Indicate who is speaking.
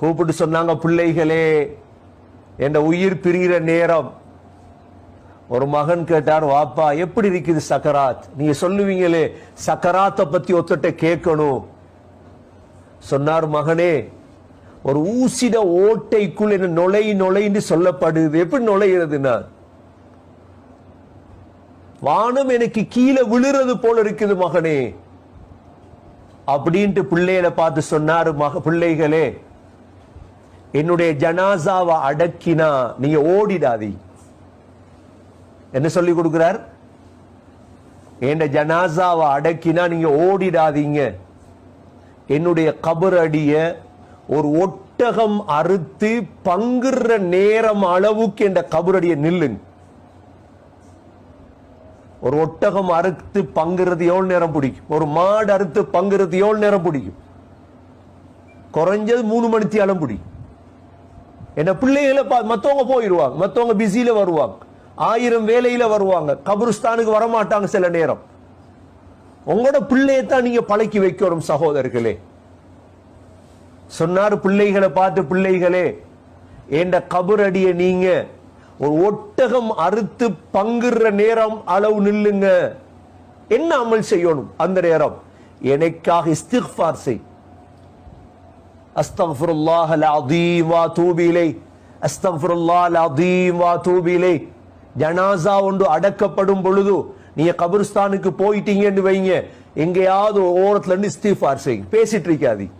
Speaker 1: கூப்பிட்டு சொன்னாங்க பிள்ளைகளே என் உயிர் பிரிகிற நேரம். ஒரு மகன் கேட்டார் வாப்பா எப்படி இருக்குது சக்கராத்? நீங்க சொல்லுவீங்களே சக்கராத்தை பத்தி ஒத்துட்ட கேட்கணும். சொன்னார் மகனே ஒரு ஊசிட ஓட்டைக்குள் என்ன நுழை நுழைன்னு சொல்லப்படுது. எப்படி நுழைகிறதுனா வானம் எனக்கு கீழே விழுறது போல இருக்குது மகனே. அப்படின்ட்டு பிள்ளைகளை பார்த்து சொன்னாரு மக பிள்ளைகளே என்னுடைய ஜனாசாவை அடக்கினா நீங்க ஓடிடாதீ. என்ன சொல்லி கொடுக்கிறார்? என் ஜனாசாவை அடக்கினா நீங்க ஓடிடாதீங்க. என்னுடைய கபரடிய ஒரு ஒட்டகம் அறுத்து பங்குற நேரம் அளவுக்கு என்ற கபரடிய நில்லுங்க. ஒரு ஒட்டகம் அறுத்து பங்குறது எவ்வளவு நேரம் பிடிக்கும்? ஒரு மாடு அறுத்து பங்குறது எவ்வளவு நேரம் பிடிக்கும்? குறைஞ்சது மூணு மணித்தியாலும் பிடிக்கும். என்ன பிள்ளைகளை பா மத்தவங்க போயிடுவாங்க மத்தவங்க பிஸியில் வருவாங்க. ஆயிரம் வேலையில வருவாங்க. கபருஸ்தானுக்கு வரமாட்டாங்க சில நேரம். உங்களோட பிள்ளையத்தான் நீங்க பழக்கி வைக்கணும் சகோதரர்களே. சொன்னார் பிள்ளைகளை பார்த்து பிள்ளைகளே என்ற கபுரடியை நீங்க ஒரு ஒட்டகம் அறுத்து பங்குற நேரம் அளவு நில்லுங்க. என்ன அமல் செய்யணும் அந்த நேரம்? எனக்காக இஸ்திஃபார் செய். அஸ்தக்ஃபிருல்லாஹ் الله العظيم வா தூபு இலை الله العظيم وأتوب வா ஜனாசா ஒன்று அடக்கப்படும் பொழுது நீங்க கபருஸ்தானுக்கு போயிட்டீங்கன்னு வைங்க. எங்கேயாவது ஓரத்துல இருந்து இஸ்திஃபார் செய் பேசிட்டு இருக்காதீங்க.